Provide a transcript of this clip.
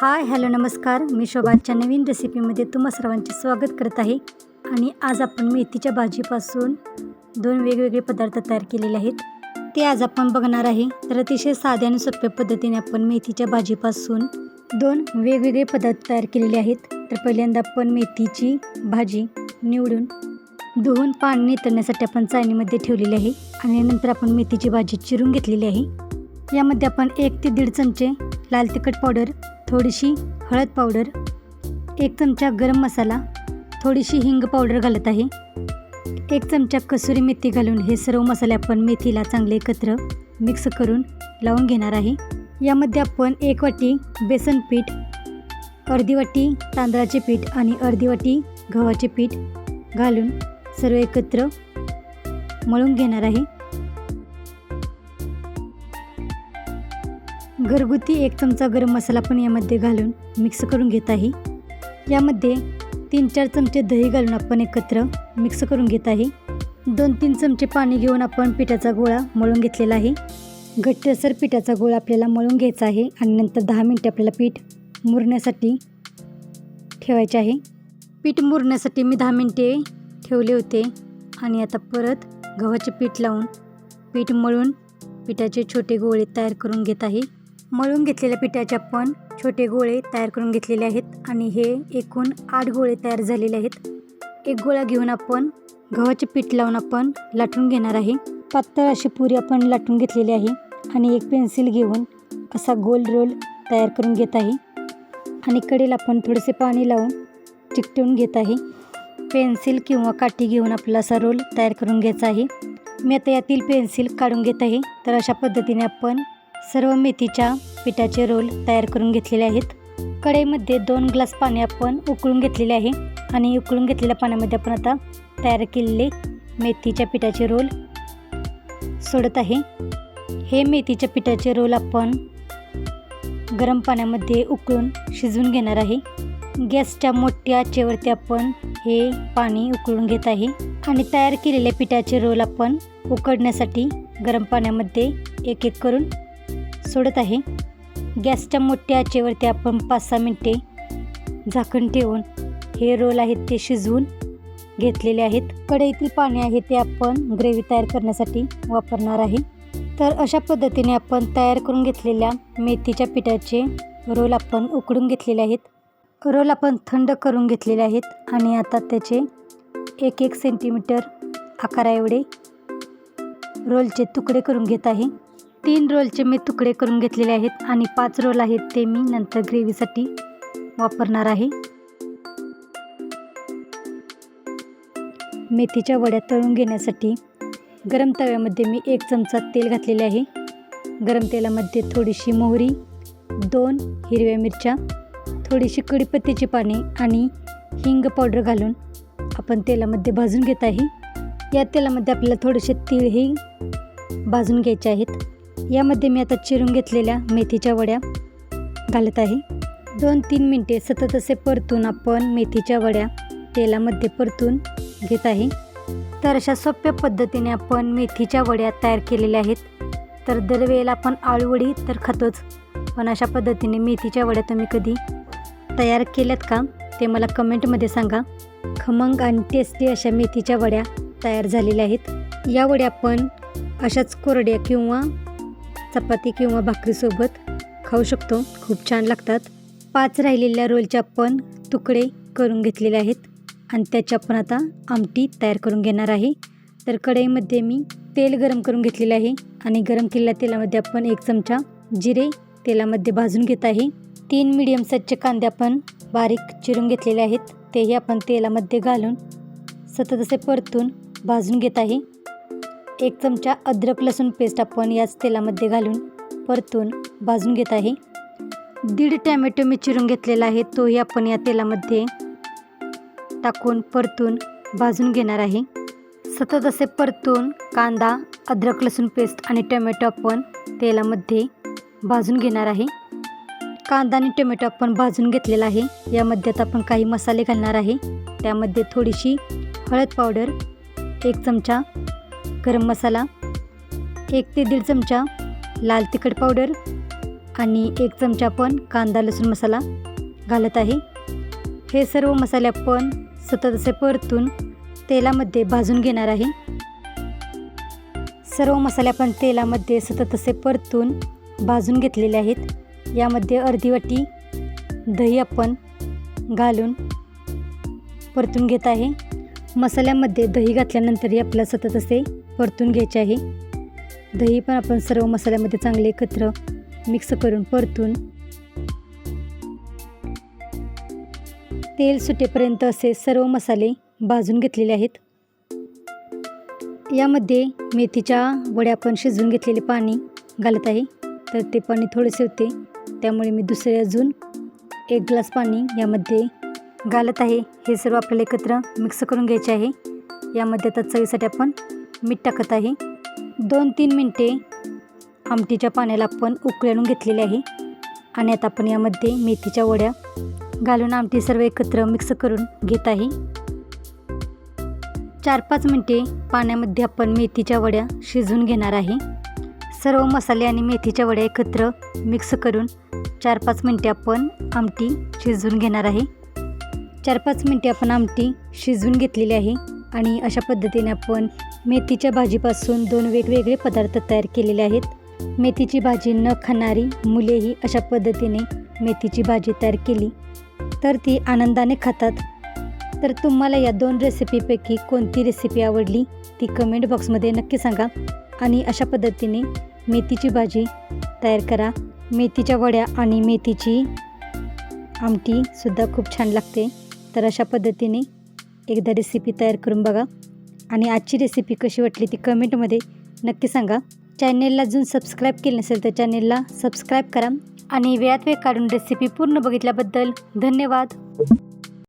Hi hello नमस्कार. मी शोभाच्या नवीन रेसिपीमध्ये तुम्हा सर्वांचे स्वागत करत आहे. आणि आज आपण मेथीच्या भाजीपासून दोन वेगवेगळे पदार्थ तयार केलेले आहेत. ते आज आपण बघणार आहे. तर अतिशय साध्या आणि सोप्या पद्धतीने आपण मेथीच्या भाजीपासून दोन वेगवेगळे पदार्थ तयार केलेले आहेत. तर पहिल्यांदा आपण मेथीची भाजी निवडून धुवून पाणी नितळण्यासाठी आपण चाळणीमध्ये ठेवलेली आहे. आणि नंतर आपण मेथीची भाजी चिरून घेतलेली आहे. यामध्ये आपण एक ते दीड चमचे लाल तिखट पावडर थोडीशी हळद पावडर एक चमचा गरम मसाला थोडीशी हिंग पावडर घालत आहे. एक चमचा कसुरी मेथी घालून हे सर्व मसाले आपण मेथीला चांगले एकत्र मिक्स करून लावून घेणार आहे. यामध्ये आपण एक वाटी बेसन पीठ अर्धी वाटी तांदळाचे पीठ आणि अर्धी वाटी गव्हाचे पीठ घालून सर्व एकत्र मळून घेणार आहे. घरगुती एक चमचा गरम मसाला पण यामध्ये घालून मिक्स करून घेत आहे. यामध्ये तीन चार चमचे दही घालून आपण एकत्र मिक्स करून घेत आहे. दोन तीन चमचे पाणी घेऊन आपण पिठाचा गोळा मळून घेतलेला आहे. घट्टसर पिठाचा गोळा आपल्याला मळून घ्यायचा आहे आणि नंतर दहा मिनटे आपल्याला पीठ मुरण्यासाठी ठेवायचे आहे. पीठ मुरण्यासाठी मी दहा मिनटे ठेवले होते आणि आता परत गव्हाचे पीठ लावून पीठ मळून पिठाचे छोटे गोळे तयार करून घेत आहे. मळून घेतलेल्या पिठाचे आपण छोटे गोळे तयार करून घेतलेले आहेत आणि हे एकूण आठ गोळे तयार झालेले आहेत. एक गोळा घेऊन आपण गव्हाचे पीठ लावून आपण लाटून घेणार आहे. पातळ अशी पुरी आपण लाटून घेतलेली आहे आणि एक पेन्सिल घेऊन असा गोल रोल तयार करून घेत आहे. आणि कडेला आपण थोडेसे पाणी लावून चिकटवून घेत आहे. पेन्सिल किंवा काठी घेऊन आपला असा रोल तयार करून घ्यायचा आहे. मी आता यातील पेन्सिल काढून घेत आहे. तर अशा पद्धतीने आपण सर्व मेथीच्या पिठाचे रोल तयार करून घेतलेले आहेत. कढईमध्ये दोन ग्लास पाणी आपण उकळून घेतलेले आहे आणि उकळून घेतलेल्या पाण्यामध्ये आपण आता तयार केलेले मेथीच्या पिठाचे रोल सोडत आहे. हे मेथीच्या पिठाचे रोल आपण गरम पाण्यामध्ये उकळून शिजवून घेणार आहे. गॅसच्या मोठ्या आचेवरती आपण हे पाणी उकळून घेत आहे आणि तयार केलेले पिठाचे रोल आपण उकडण्यासाठी गरम पाण्यामध्ये एक एक करून सोडत आहे. गॅसच्या मोठ्या आचेवरती आपण पाच सहा मिनटे झाकण ठेवून हे रोल आहेत ते शिजवून घेतलेले आहेत. कढईतील पाणी आहे ते आपण ग्रेव्ही तयार करण्यासाठी वापरणार आहे. तर अशा पद्धतीने आपण तयार करून घेतलेल्या मेथीच्या पिठाचे रोल आपण उकडून घेतलेले आहेत. रोल आपण थंड करून घेतलेले आहेत आणि आता त्याचे एक एक सेंटीमीटर आकाराएवढे रोलचे तुकडे करून घेत आहे. तीन रोलचे मी तुकडे करून घेतलेले आहेत आणि पाच रोल आहेत ते मी नंतर ग्रेव्हीसाठी वापरणार आहे. मेथीच्या वड्या तळून घेण्यासाठी गरम तव्यामध्ये मी एक चमचा तेल घातलेले आहे. गरम तेलामध्ये थोडीशी मोहरी दोन हिरव्या मिरच्या थोडीशी कढीपत्त्याची पाने आणि हिंग पावडर घालून आपण तेलामध्ये भाजून घेत आहे. या तेलामध्ये आपल्याला थोडेसे तीळही भाजून घ्यायचे आहेत. यामध्ये मी आता चिरून घेतलेल्या मेथीच्या वड्या घालत आहे. दोन तीन मिनटे सतत असे परतून आपण मेथीच्या वड्या तेलामध्ये परतून घेत आहे. तर अशा सोप्या पद्धतीने आपण मेथीच्या वड्या तयार केलेल्या आहेत. तर दरवेळेला आपण आळूवडी तर खातोच. पण अशा पद्धतीने मेथीच्या वड्या तुम्ही कधी तयार केल्यात का ते मला कमेंटमध्ये सांगा. खमंग आणि टेस्टी अशा मेथीच्या वड्या तयार झालेल्या आहेत. या वड्या आपण अशाच कोरड्या किंवा चपाती किंवा भाकरीसोबत खाऊ शकतो. खूप छान लागतात. पाच राहिलेल्या रोलचे आपण तुकडे करून घेतलेले आहेत. आणि त्याची आपण आता आमटी तयार करून घेणार आहे. तर कढईमध्ये मी तेल गरम करून घेतलेले आहे. आणि गरम केलेल्या तेलामध्ये आपण एक चमचा जिरे तेलामध्ये भाजून घेत आहे. तीन मिडियम साईजचे कांदे आपण बारीक चिरून घेतलेले आहेत. तेही आपण तेलामध्ये घालून सतत असे परतून भाजून घेत आहे. एक चमचा अद्रक लसूण पेस्ट आपण याच तेलामध्ये घालून परतून भाजून घेत आहे. दीड टॅमॅटो मी चिरून घेतलेला आहे तोही आपण या तेलामध्ये टाकून परतून भाजून घेणार आहे. सतत असे परतून कांदा अद्रक लसूण पेस्ट आणि टोमॅटो आपण तेलामध्ये भाजून घेणार आहे. कांदा आणि टोमॅटो आपण भाजून घेतलेला आहे यामध्ये आता आपण काही मसाले घालणार आहे. त्यामध्ये थोडीशी हळद पावडर एक चमचा गरम मसाला एक ते दीड चमचा लाल तिखट पावडर आणि एक चमचा पण कांदा लसूण मसाला घालत आहे. हे सर्व मसाले आपण सतत असे परतून तेलामध्ये भाजून घेणार आहे. सर्व मसाले आपण तेलामध्ये सतत असे परतून भाजून घेतलेले आहेत. यामध्ये अर्धी वाटी दही आपण घालून परतून घेत आहे. मसाल्यामध्ये दही घातल्यानंतरही आपल्याला सतत असे परतून घ्यायचे आहे. दही पण आपण सर्व मसाल्यामध्ये चांगले एकत्र मिक्स करून परतून तेल सुटेपर्यंत असे सर्व मसाले भाजून घेतलेले आहेत. यामध्ये मेथीच्या वड्या आपण शिजवून घेतलेले पाणी घालत आहे. तर ते पाणी थोडेसे होते. त्यामुळे मी दुसरे अजून एक ग्लास पाणी यामध्ये घालत आहे. हे सर्व आपल्याला एकत्र मिक्स करून घ्यायचे आहे. यामध्ये आता चवीसाठी आपण मीठ टाकत आहे. दोन तीन मिनटे आमटीच्या पाण्याला आपण उकळून घेतलेले आहे. आणि आता आपण यामध्ये मेथीच्या वड्या घालून आमटी सर्व एकत्र मिक्स करून घेत आहे. चार पाच मिनटे पाण्यामध्ये आपण मेथीच्या वड्या शिजवून घेणार आहे. सर्व मसाले आणि मेथीच्या वड्या एकत्र मिक्स करून चार पाच मिनटे आपण आमटी शिजवून घेणार आहे. चार पाच मिनटे आपण आमटी शिजवून घेतलेली आहे. आणि अशा पद्धतीने आपण मेथीच्या भाजीपासून दोन वेगवेगळे पदार्थ तयार केलेले आहेत. मेथीची भाजी न खाणारी मुलेही अशा पद्धतीने मेथीची भाजी तयार केली. तर ती आनंदाने खातात. तर तुम्हाला या दोन रेसिपीपैकी कोणती रेसिपी आवडली ती कमेंट बॉक्समध्ये नक्की सांगा. आणि अशा पद्धतीने मेथीची भाजी तयार करा. मेथीच्या वड्या आणि मेथीची आमटीसुद्धा खूप छान लागते. तर अशा पद्धतीने एकदा रेसिपी तयार करून बघा. आणि आजची रेसिपी कशी वाटली ती कमेंटमध्ये नक्की सांगा. चॅनेलला अजून सबस्क्राईब केलं नसेल तर चॅनेलला सबस्क्राईब करा आणि वेळात वेळ काढून रेसिपी पूर्ण बघितल्याबद्दल धन्यवाद.